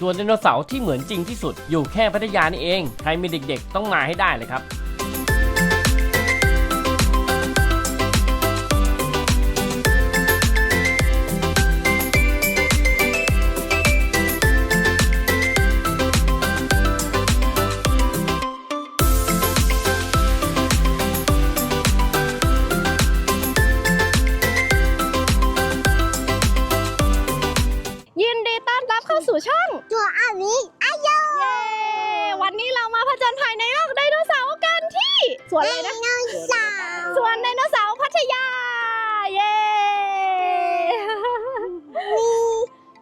ส่วนไดโนเสาร์ที่เหมือนจริงที่สุดอยู่แค่พัทยานี่เอง ใครมีเด็กๆ ต้องมาให้ได้เลยครับ องตัวอาวิอายุเย้วันนี้เรามาผจญภัยในโลกไดโนเสาร์กันที่สวนอะไรนะไดโนเสาร์สวนไดโนเสาร์พัทยา เย้มี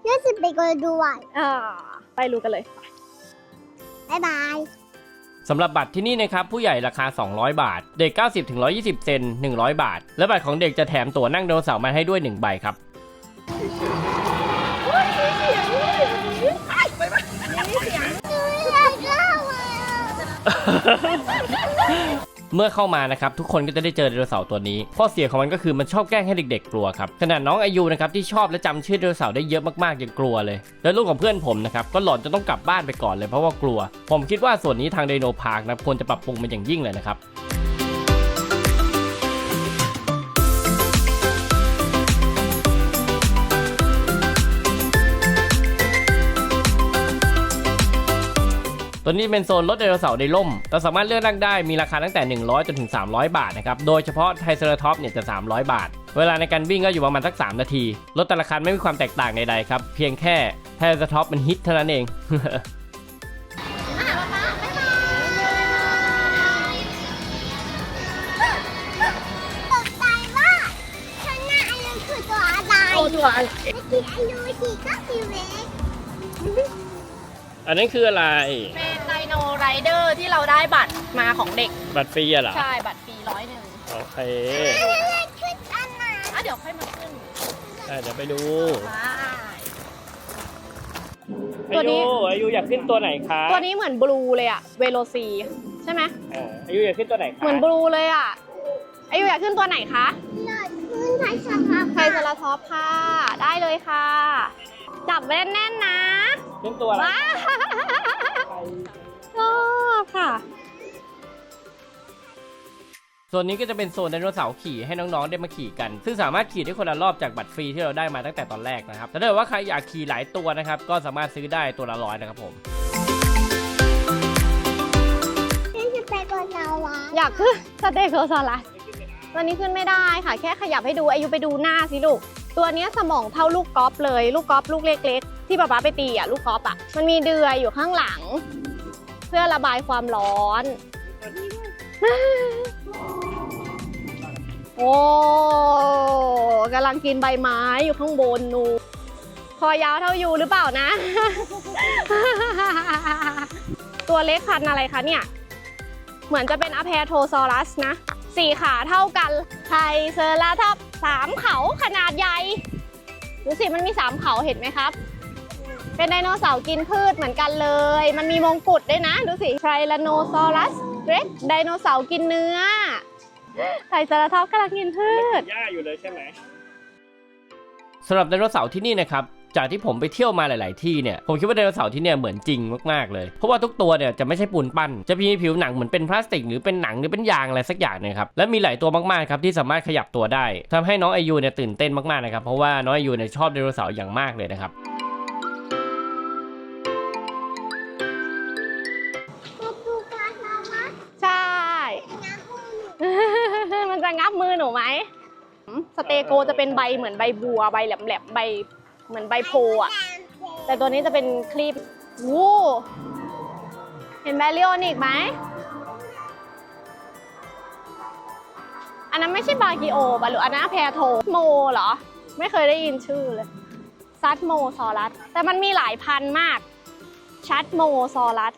รู้สึกไปกดด้วยอ่าไปรู้กันเลยบ๊ายบายสำหรับบัตรที่นี่นะครับ ผู้ใหญ่ราคา 200 บาท เด็ก 90ถึง120 เซน 100 บาท และบัตรของเด็กจะแถมตั๋วนั่งไดโนเสาร์มาให้ด้วย 1 ใบครับ เมื่อเข้ามานะครับทุกคนก็จะได้เจอไดโนเสาร์ตัวนี้ข้อเสียของมันก็คือมันชอบแกล้งให้เด็ก ๆ กลัวครับขนาดน้องอายุนะครับที่ชอบและจำชื่อไดโนเสาร์ได้เยอะมากๆยังกลัวเลย แล้วลูกของเพื่อนผมนะครับก็หลอนจนต้องกลับบ้านไปก่อนเลยเพราะว่ากลัว ผมคิดว่าส่วนนี้ทางไดโนพาร์คนะควรจะปรับปรุงมันอย่างยิ่งเลยนะครับ ตัวนี้เป็นโซนรถไดโนเสาร์ในร่ม เราสามารถเลือกนั่งได้มีราคาตั้งแต่ 100จนถึง 300 บาทนะครับ โดยเฉพาะไทเซอร์ท็อปเนี่ยจะ 300 บาท เวลาในการวิ่งก็อยู่ประมาณสัก 3 นาที รถแต่ละคันไม่มีความแตกต่างใดๆครับ เพียงแค่ไทเซอร์ท็อปมันฮิตเท่านั้นเองตกใจว่าข้างหน้าอายุคือตัวอะไรโอ้ตัวอะไรเมื่อกี้อายุสี่ก็คือเล็กอันนั้นคืออะไร เป็นไดโนไรเดอร์ที่เราได้บัตรมาของเด็ก บัตรฟรีอะเหรอ ใช่ บัตรฟรีร้อยหนึ่งโอเคเล็กขึ้นอันไหนอะเดี๋ยวค่อยมาขึ้นอะเดี๋ยวไปดูไปตัวอานี้ ยุอายุอยากขึ้นตัวไหนคะตัวนี้เหมือนบลูเลยอะเวโรซีใช่ไหมเอออายุอยากขึ้นตัวไหนคะเหมือนบลูเลยอะอายุอยากขึ้นตัวไหนคะเลิศขึ้นไทยสภาพไทยสลาท็อปค่ะ ได้เลยค่ะ จับไว้แน่นๆนะ ขึ้นตัวอะไรว้า ส่วนนี้ก็จะเป็นโซนไดโนเสาร์ขี่ให้น้องๆได้มาขี่กัน ซึ่งสามารถขี่ได้คนละรอบจากบัตรฟรีที่เราได้มาตั้งแต่ตอนแรกนะครับแต่ถ้าเกิดว่าใครอยากขี่หลายตัวนะครับก็สามารถซื้อได้ตัวละร้อยนะครับผมนี่จะไปกดเราวะอยากขึ้นสเตโกซอรัสตัวนี้ขึ้นไม่ได้ค่ะ แค่ขยับให้ดูอายุไปดูหน้าสิลูก ตัวเนี้ยสมองเท่าลูกกอล์ฟเลย ลูกกอล์ฟลูกเล็กๆ ที่ป๊าป๊าไปตีอะลูกกอล์ฟอะมันมีเดือยอยู่ข้างหลัง เพื่อระบายความร้อน โอ้กำลังกินใบไม้อยู่ข้างบนนูคอยาวเท่ายูหรือเปล่านะ ตัวเล็กพันอะไรคะเนี่ย เหมือนจะเป็นอ p พโทซอรัสนะสี่ขาเท่ากันไทรเซอราท็อปสามเขาขนาดใหญ่ดูสิมันมีสามเขาเห็นไหมครับ เป็นไดโนเสาร์กินพืชเหมือนกันเลย มันมีมงกุฎด้วยนะ ดูสิไทรลโนซอรัสเร็กไดโนเสาร์กินเนื้อ ไทรเซอราท็อปกำลังกินพืชหญ้าอยู่เลยใช่ไหมสำหรับไดโนเสาร์ที่นี่นะครับ จากที่ผมไปเที่ยวมาหลาย ๆ ที่เนี่ย ผมคิดว่าไดโนเสาร์ที่เนี่ยเหมือนจริงมาก ๆ เลย เพราะว่าทุกตัวเนี่ยจะไม่ใช่ปูนปั้น จะมีผิวหนังเหมือนเป็นพลาสติกหรือเป็นหนังหรือเป็นยางอะไรสักอย่างเนยครับ และมีหลายตัวมาก ๆ ครับที่สามารถขยับตัวได้ทำให้น้องอายุเนี่ยตื่นเต้นมาก ๆ นะครับ เพราะว่าน้องอายุเนี่ยชอบไดโนเสาร์อย่างมากเลยนะครับ เตโกจะเป็นใบเหมือนใบบัวใบแหลมๆใบเหมือนใบโพอะ แต่ตัวนี้จะเป็นคลีปวู้เห็นแบริโอนิกไหม อันนั้นไม่ใช่บากิโอป่ะหรืออันนั้นแพโทโมเหรอ ไม่เคยได้ยินชื่อเลยซัดโมซอรัส แต่มันมีหลายพันมาก ชัดโมซอรัส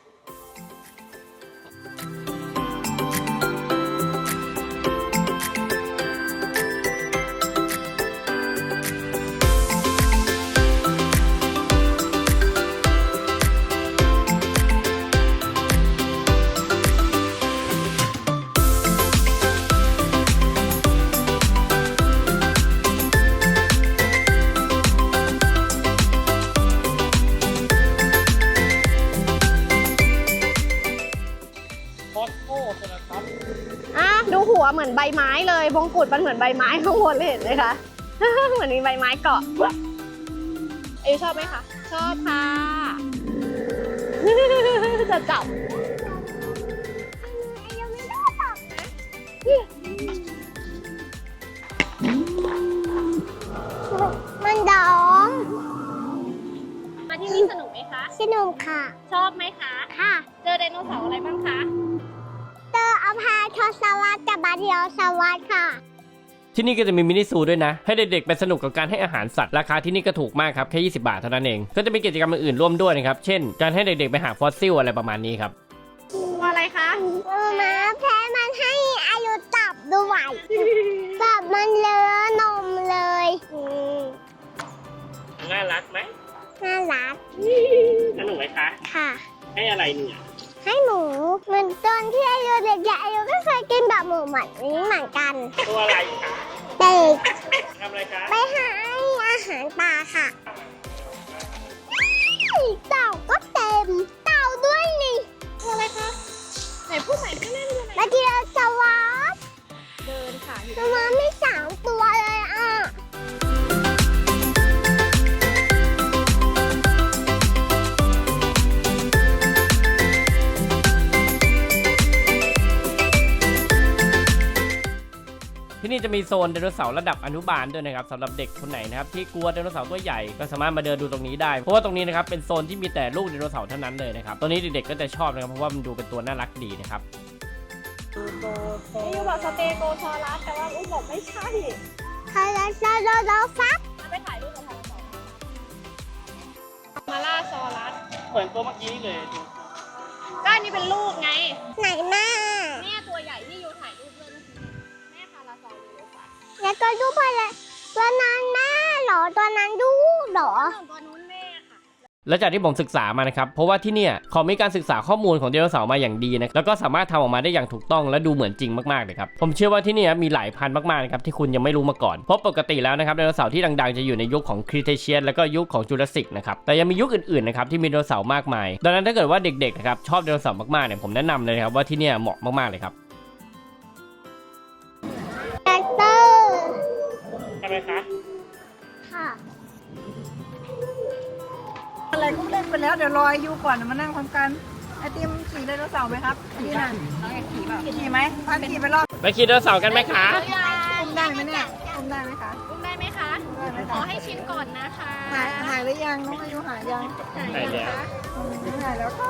วเหมือนใบไม้เลยมงกุฎมันเหมือนใบไม้ข้างบนเลยเห็นไหมคะ เหมือนมีใบไม้เกาะเอยชอบไหมคะ ชอบค่ะ จะจับยังไม่ได้ตอบนะมันดองมาที่นี่สนุกไหมคะ สนุกค่ะ ชอบไหมคะ ค่ะ เจอไดโนเสาร์อะไรบ้างคะ เจออภาทศวรรษกั บบาเดียวสวัสดิ์ค่ะ ที่นี่ก็จะมีมินิซูด้วยนะ ให้เด็กๆไปสนุกกับการให้อาหารสัตว์ ราคาที่นี่ก็ถูกมากครับ แค่ 20 บาทเท่านั้นเอง ก็จะมีกิจกรรมอื่นๆร่วมด้วยนะครับ เช่น การให้เด็กๆไปหาฟอสซิลอะไรประมาณนี้ครับ ตัวอะไรคะมาแพ้มันให้อายุจับด้วยจับมันเลอะนมเลยอืมน่ารักไหมน่ารักสนุกไหมคะ ค่ะ ให้อะไรเนี่ย ให้หมูเหมือนตอนที่อายุเด็กๆอายุก็เคยกินแบบหมูเหมือนนี้เหมือนกัน ตัวอะไรคะเด็กทำอะไรคะไปหาอาหารปลาค่ะเต่าก็เต็ม เต่าด้วยนี่ตัวอะไรคะไหนพูดใหม่ จะมีโซนไดโนเสาร์ระดับอนุบาลด้วยนะครับสำหรับเด็กคนไหนนะครับที่กลัวไดโนเสาร์ตัวใหญ่ก็สามารถมาเดินดูตรงนี้ได้เพราะว่าตรงนี้นะครับเป็นโซนที่มีแต่ลูกไดโนเสาร์เท่านั้นเลยนะครับตัวนี้เด็กๆก็จะชอบนะครับเพราะว่ามันดูเป็นตัวน่ารักดีนะครับนี่บอกสเตโกซอรัสแต่ว่าอุ้มบอกไม่ใช่ใครจะจะจะจะฟักเอาไปถ่ายรูปกับทางสองมาล่าซอรัสเหมือนตัวเมื่อกี้เลยก็อันนี้เป็นลูกไง ไหน แล้วก็ดูไปเลยตัวนั้นแม่เหรอตัวนั้นดูเหรอตัวนู้นแม่ค่ะ แล้วจากที่ผมศึกษามานะครับ เพราะว่าที่เนี่ยเขามีการศึกษาข้อมูลของไดโนเสาร์มาอย่างดีนะแล้วก็สามารถทำออกมาได้อย่างถูกต้องและดูเหมือนจริงมากๆเลยครับ ผมเชื่อว่าที่เนี่ยมีหลายพันมากๆนะครับที่คุณยังไม่รู้มาก่อน เพราะปกติแล้วนะครับไดโนเสาร์ที่ดังๆจะอยู่ในยุคของครีเทเชียสแล้วก็ยุคของจูราสสิกนะครับ แต่ยังมียุคอื่นๆนะครับที่มีไดโนเสาร์มากมาย ดังนั้นถ้าเกิดว่าเด็กๆนะครับชอบไดโนเสาร์มากๆเนี่ยผมแนะนำเลยครับว่าที่เนี่ยเหมาะมากๆเลยครับ เล่นไปแล้วเดี๋ยวรออายุก่อนมานั่งทำกันไอติมขี่ไดโนเสาร์ไหมครับไอติมน่ะน้องอยากขี่เปล่าขี่ไหมพาขี่ไปรอบไปขี่ไดโนเสาร์กันไหมคะอุ้มได้ไหมเนี่ยอุ้มได้ไหมคะอุ้มได้ไหมคะได้ไหมขอคะให้ชิมก่อนนะคะหายหายหรือยังน้องอายุหายยังหายแล้วอืมหายแล้วก็